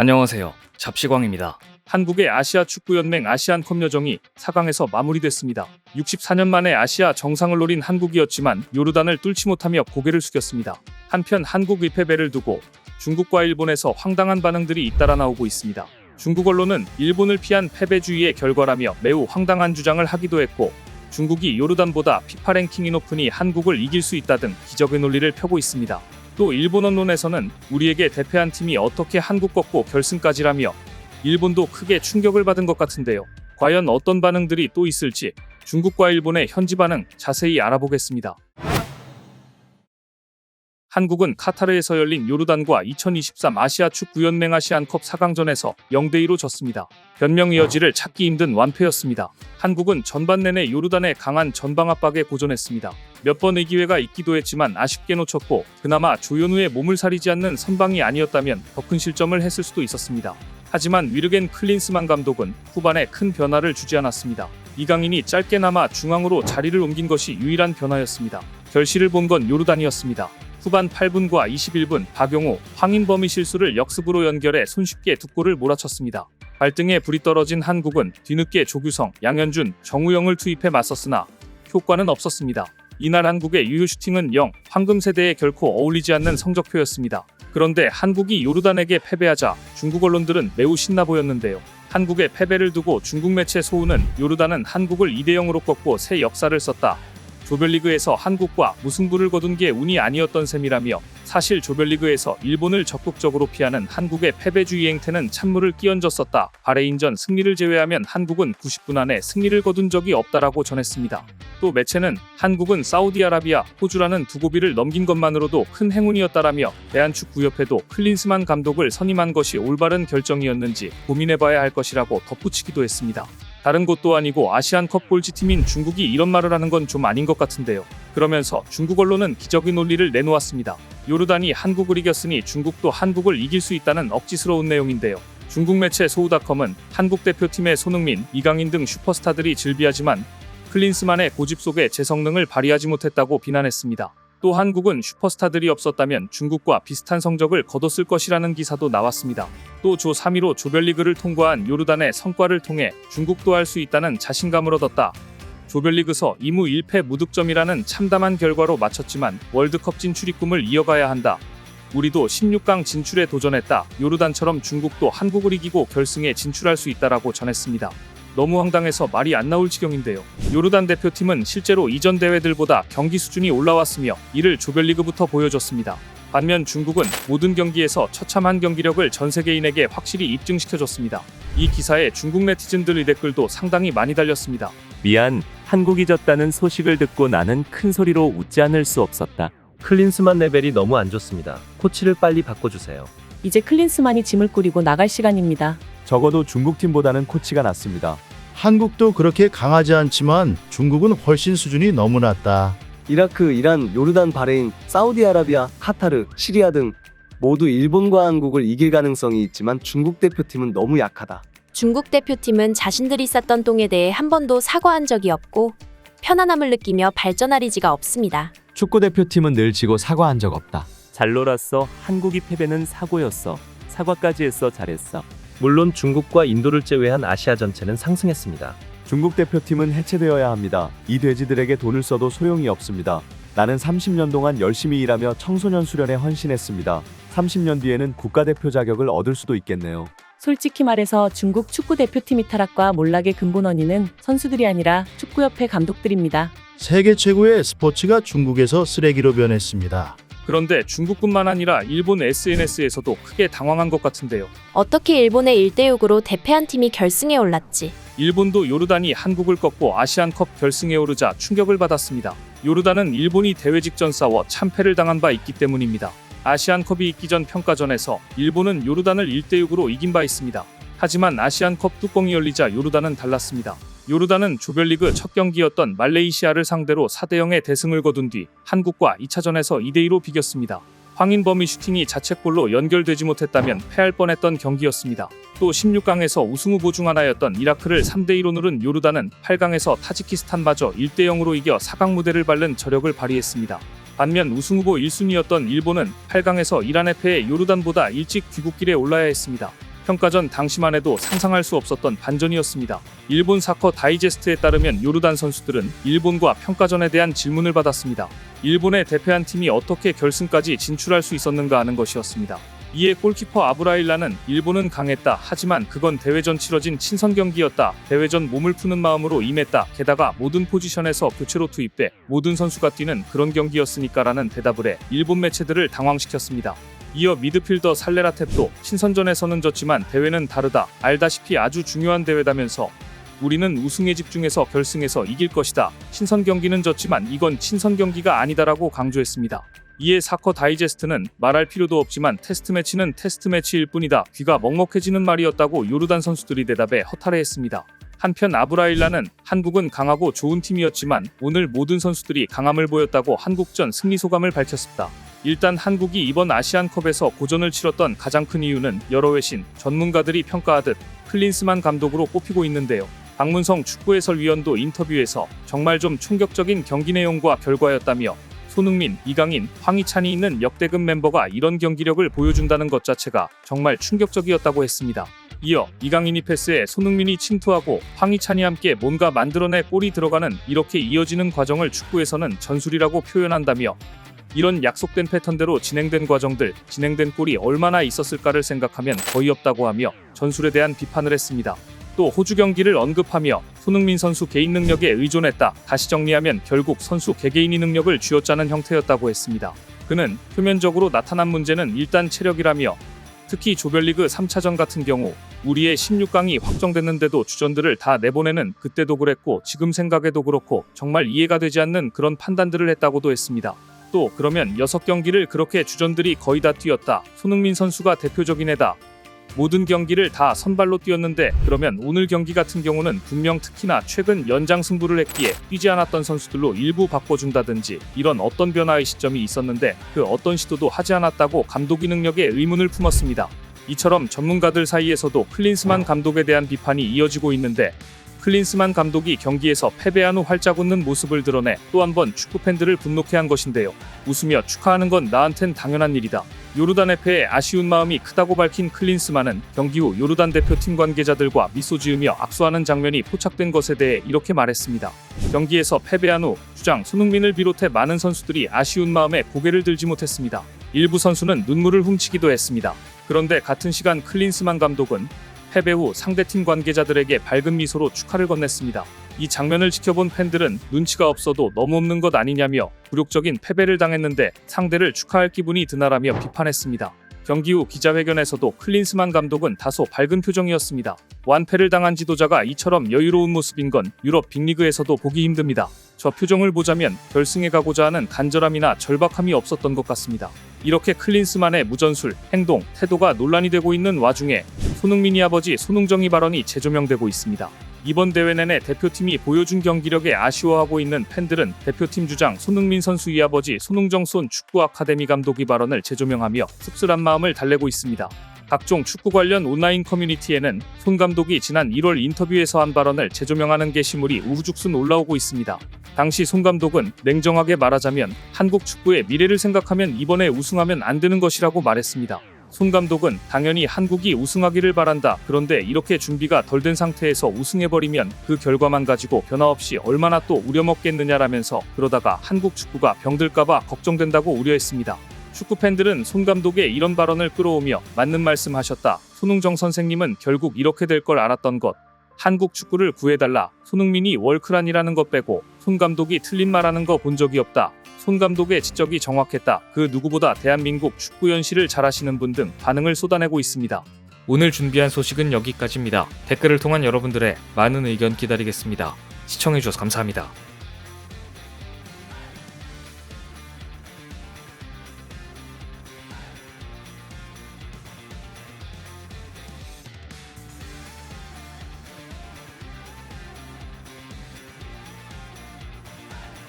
안녕하세요. 잡시광입니다. 한국의 아시아 축구연맹 아시안컵 여정이 4강에서 마무리됐습니다. 64년 만에 아시아 정상을 노린 한국이었지만 요르단을 뚫지 못하며 고개를 숙였습니다. 한편 한국의 패배를 두고 중국과 일본에서 황당한 반응들이 잇따라 나오고 있습니다. 중국 언론은 일본을 피한 패배주의의 결과라며 매우 황당한 주장을 하기도 했고 중국이 요르단보다 피파 랭킹이 높으니 한국을 이길 수 있다 등 기적의 논리를 펴고 있습니다. 또 일본 언론에서는 우리에게 대패한 팀이 어떻게 한국 꺾고 결승까지라며 일본도 크게 충격을 받은 것 같은데요. 과연 어떤 반응들이 또 있을지 중국과 일본의 현지 반응 자세히 알아보겠습니다. 한국은 카타르에서 열린 요르단과 2023 아시아 축구연맹 아시안컵 4강전에서 0대2로 졌습니다. 변명의 여지를 찾기 힘든 완패였습니다. 한국은 전반 내내 요르단의 강한 전방 압박에 고전했습니다. 몇 번의 기회가 있기도 했지만 아쉽게 놓쳤고 그나마 조현우의 몸을 사리지 않는 선방이 아니었다면 더 큰 실점을 했을 수도 있었습니다. 하지만 위르겐 클린스만 감독은 후반에 큰 변화를 주지 않았습니다. 이강인이 짧게나마 중앙으로 자리를 옮긴 것이 유일한 변화였습니다. 결실을 본 건 요르단이었습니다. 후반 8분과 21분 박용호, 황인범의 실수를 역습으로 연결해 손쉽게 두 골을 몰아쳤습니다. 발등에 불이 떨어진 한국은 뒤늦게 조규성, 양현준, 정우영을 투입해 맞섰으나 효과는 없었습니다. 이날 한국의 유효 슈팅은 0, 황금 세대에 결코 어울리지 않는 성적표였습니다. 그런데 한국이 요르단에게 패배하자 중국 언론들은 매우 신나 보였는데요. 한국의 패배를 두고 중국 매체 소우는 요르단은 한국을 2대 0으로 꺾고 새 역사를 썼다. 조별리그에서 한국과 무승부를 거둔 게 운이 아니었던 셈이라며 사실 조별리그에서 일본을 적극적으로 피하는 한국의 패배주의 행태는 찬물을 끼얹었었다. 바레인전 승리를 제외하면 한국은 90분 안에 승리를 거둔 적이 없다라고 전했습니다. 또 매체는 한국은 사우디아라비아, 호주라는 두 고비를 넘긴 것만으로도 큰 행운이었다라며 대한축구협회도 클린스만 감독을 선임한 것이 올바른 결정이었는지 고민해봐야 할 것이라고 덧붙이기도 했습니다. 다른 곳도 아니고 아시안컵 꼴찌팀인 중국이 이런 말을 하는 건 좀 아닌 것 같은데요. 그러면서 중국 언론은 기적의 논리를 내놓았습니다. 요르단이 한국을 이겼으니 중국도 한국을 이길 수 있다는 억지스러운 내용인데요. 중국 매체 소우닷컴은 한국 대표팀의 손흥민, 이강인 등 슈퍼스타들이 즐비하지만 클린스만의 고집 속에 제 성능을 발휘하지 못했다고 비난했습니다. 또 한국은 슈퍼스타들이 없었다면 중국과 비슷한 성적을 거뒀을 것이라는 기사도 나왔습니다. 또 조 3위로 조별리그를 통과한 요르단의 성과를 통해 중국도 할 수 있다는 자신감을 얻었다. 조별리그서 2무 1패 무득점이라는 참담한 결과로 마쳤지만 월드컵 진출이 꿈을 이어가야 한다. 우리도 16강 진출에 도전했다. 요르단처럼 중국도 한국을 이기고 결승에 진출할 수 있다라고 전했습니다. 너무 황당해서 말이 안 나올 지경인데요. 요르단 대표팀은 실제로 이전 대회들보다 경기 수준이 올라왔으며 이를 조별리그부터 보여줬습니다. 반면 중국은 모든 경기에서 처참한 경기력을 전 세계인에게 확실히 입증시켜줬습니다. 이 기사에 중국 네티즌들의 댓글도 상당히 많이 달렸습니다. 미안, 한국이 졌다는 소식을 듣고 나는 큰 소리로 웃지 않을 수 없었다. 클린스만 레벨이 너무 안 좋습니다. 코치를 빨리 바꿔주세요. 이제 클린스만이 짐을 꾸리고 나갈 시간입니다. 적어도 중국팀보다는 코치가 낫습니다. 한국도 그렇게 강하지 않지만 중국은 훨씬 수준이 너무 낮다. 이라크, 이란, 요르단, 바레인, 사우디아라비아, 카타르, 시리아 등 모두 일본과 한국을 이길 가능성이 있지만 중국 대표팀은 너무 약하다. 중국 대표팀은 자신들이 쌌던 똥에 대해 한 번도 사과한 적이 없고 편안함을 느끼며 발전할 의지가 없습니다. 축구 대표팀은 늘 지고 사과한 적 없다. 잘 놀았어. 한국이 패배는 사고였어. 사과까지 했어. 잘했어. 물론 중국과 인도를 제외한 아시아 전체는 상승했습니다. 중국 대표팀은 해체되어야 합니다. 이 돼지들에게 돈을 써도 소용이 없습니다. 나는 30년 동안 열심히 일하며 청소년 수련에 헌신했습니다. 30년 뒤에는 국가대표 자격을 얻을 수도 있겠네요. 솔직히 말해서 중국 축구 대표팀 이타락과 몰락의 근본 원인은 선수들이 아니라 축구협회 감독들입니다. 세계 최고의 스포츠가 중국에서 쓰레기로 변했습니다. 그런데 중국뿐만 아니라 일본 SNS에서도 크게 당황한 것 같은데요. 어떻게 일본의 1대6으로 대패한 팀이 결승에 올랐지? 일본도 요르단이 한국을 꺾고 아시안컵 결승에 오르자 충격을 받았습니다. 요르단은 일본이 대회 직전 싸워 참패를 당한 바 있기 때문입니다. 아시안컵이 있기 전 평가전에서 일본은 요르단을 1대6으로 이긴 바 있습니다. 하지만 아시안컵 뚜껑이 열리자 요르단은 달랐습니다. 요르단은 조별리그 첫 경기였던 말레이시아를 상대로 4대 0의 대승을 거둔 뒤 한국과 2차전에서 2대 2로 비겼습니다. 황인범의 슈팅이 자책골로 연결되지 못했다면 패할 뻔했던 경기였습니다. 또 16강에서 우승 후보 중 하나였던 이라크를 3대 2로 누른 요르단은 8강에서 타지키스탄마저 1대 0으로 이겨 4강 무대를 밟는 저력을 발휘했습니다. 반면 우승 후보 1순위였던 일본은 8강에서 이란에 패해 요르단보다 일찍 귀국길에 올라야 했습니다. 평가전 당시만 해도 상상할 수 없었던 반전이었습니다. 일본 사커 다이제스트에 따르면 요르단 선수들은 일본과 평가전에 대한 질문을 받았습니다. 일본의 대표한 팀이 어떻게 결승까지 진출할 수 있었는가 하는 것이었습니다. 이에 골키퍼 아브라일라는 일본은 강했다. 하지만 그건 대회전 치러진 친선 경기였다. 대회전 몸을 푸는 마음으로 임했다. 게다가 모든 포지션에서 교체로 투입돼 모든 선수가 뛰는 그런 경기였으니까라는 대답을 해 일본 매체들을 당황시켰습니다. 이어 미드필더 살레라탭도 친선전에서는 졌지만 대회는 다르다. 알다시피 아주 중요한 대회다면서 우리는 우승에 집중해서 결승에서 이길 것이다. 친선 경기는 졌지만 이건 친선 경기가 아니다라고 강조했습니다. 이에 사커 다이제스트는 말할 필요도 없지만 테스트 매치는 테스트 매치일 뿐이다. 귀가 먹먹해지는 말이었다고 요르단 선수들이 대답해 허탈해했습니다. 한편 아브라일라는 한국은 강하고 좋은 팀이었지만 오늘 모든 선수들이 강함을 보였다고 한국전 승리 소감을 밝혔습니다. 일단 한국이 이번 아시안컵에서 고전을 치렀던 가장 큰 이유는 여러 외신 전문가들이 평가하듯 클린스만 감독으로 꼽히고 있는데요. 박문성 축구 해설위원도 인터뷰에서 정말 좀 충격적인 경기 내용과 결과였다며 손흥민, 이강인, 황희찬이 있는 역대급 멤버가 이런 경기력을 보여준다는 것 자체가 정말 충격적이었다고 했습니다. 이어 이강인이 패스에 손흥민이 침투하고 황희찬이 함께 뭔가 만들어내 골이 들어가는 이렇게 이어지는 과정을 축구에서는 전술이라고 표현한다며 이런 약속된 패턴대로 진행된 과정들, 진행된 골이 얼마나 있었을까를 생각하면 거의 없다고 하며 전술에 대한 비판을 했습니다. 또 호주 경기를 언급하며 손흥민 선수 개인 능력에 의존했다. 다시 정리하면 결국 선수 개개인이 능력을 쥐어짜는 형태였다고 했습니다. 그는 표면적으로 나타난 문제는 일단 체력이라며 특히 조별리그 3차전 같은 경우 우리의 16강이 확정됐는데도 주전들을 다 내보내는 그때도 그랬고 지금 생각해도 그렇고 정말 이해가 되지 않는 그런 판단들을 했다고도 했습니다. 또 그러면 6경기를 그렇게 주전들이 거의 다 뛰었다. 손흥민 선수가 대표적인 애다. 모든 경기를 다 선발로 뛰었는데 그러면 오늘 경기 같은 경우는 분명 특히나 최근 연장 승부를 했기에 뛰지 않았던 선수들로 일부 바꿔준다든지 이런 어떤 변화의 시점이 있었는데 그 어떤 시도도 하지 않았다고 감독의 능력에 의문을 품었습니다. 이처럼 전문가들 사이에서도 클린스만 감독에 대한 비판이 이어지고 있는데 클린스만 감독이 경기에서 패배한 후 활짝 웃는 모습을 드러내 또 한 번 축구 팬들을 분노케 한 것인데요. 웃으며 축하하는 건 나한텐 당연한 일이다. 요르단의 패에 아쉬운 마음이 크다고 밝힌 클린스만은 경기 후 요르단 대표팀 관계자들과 미소 지으며 악수하는 장면이 포착된 것에 대해 이렇게 말했습니다. 경기에서 패배한 후 주장 손흥민을 비롯해 많은 선수들이 아쉬운 마음에 고개를 들지 못했습니다. 일부 선수는 눈물을 훔치기도 했습니다. 그런데 같은 시간 클린스만 감독은 패배 후 상대팀 관계자들에게 밝은 미소로 축하를 건넸습니다. 이 장면을 지켜본 팬들은 눈치가 없어도 너무 없는 것 아니냐며 굴욕적인 패배를 당했는데 상대를 축하할 기분이 드나라며 비판했습니다. 경기 후 기자회견에서도 클린스만 감독은 다소 밝은 표정이었습니다. 완패를 당한 지도자가 이처럼 여유로운 모습인 건 유럽 빅리그에서도 보기 힘듭니다. 저 표정을 보자면 결승에 가고자 하는 간절함이나 절박함이 없었던 것 같습니다. 이렇게 클린스만의 무전술, 행동, 태도가 논란이 되고 있는 와중에 손흥민이 아버지 손흥정이 발언이 재조명되고 있습니다. 이번 대회 내내 대표팀이 보여준 경기력에 아쉬워하고 있는 팬들은 대표팀 주장 손흥민 선수의 아버지 손흥정 손 축구 아카데미 감독이 발언을 재조명하며 씁쓸한 마음을 달래고 있습니다. 각종 축구 관련 온라인 커뮤니티에는 손 감독이 지난 1월 인터뷰에서 한 발언을 재조명하는 게시물이 우후죽순 올라오고 있습니다. 당시 손 감독은 냉정하게 말하자면 한국 축구의 미래를 생각하면 이번에 우승하면 안 되는 것이라고 말했습니다. 손 감독은 당연히 한국이 우승하기를 바란다. 그런데 이렇게 준비가 덜 된 상태에서 우승해버리면 그 결과만 가지고 변화 없이 얼마나 또 우려먹겠느냐라면서 그러다가 한국 축구가 병들까봐 걱정된다고 우려했습니다. 축구 팬들은 손 감독의 이런 발언을 끌어오며 맞는 말씀 하셨다. 손흥정 선생님은 결국 이렇게 될 걸 알았던 것. 한국 축구를 구해달라. 손흥민이 월크란이라는 것 빼고 손 감독이 틀린 말하는 거 본 적이 없다. 손 감독의 지적이 정확했다. 그 누구보다 대한민국 축구 연시를 잘하시는 분 등 반응을 쏟아내고 있습니다. 오늘 준비한 소식은 여기까지입니다. 댓글을 통한 여러분들의 많은 의견 기다리겠습니다. 시청해주셔서 감사합니다.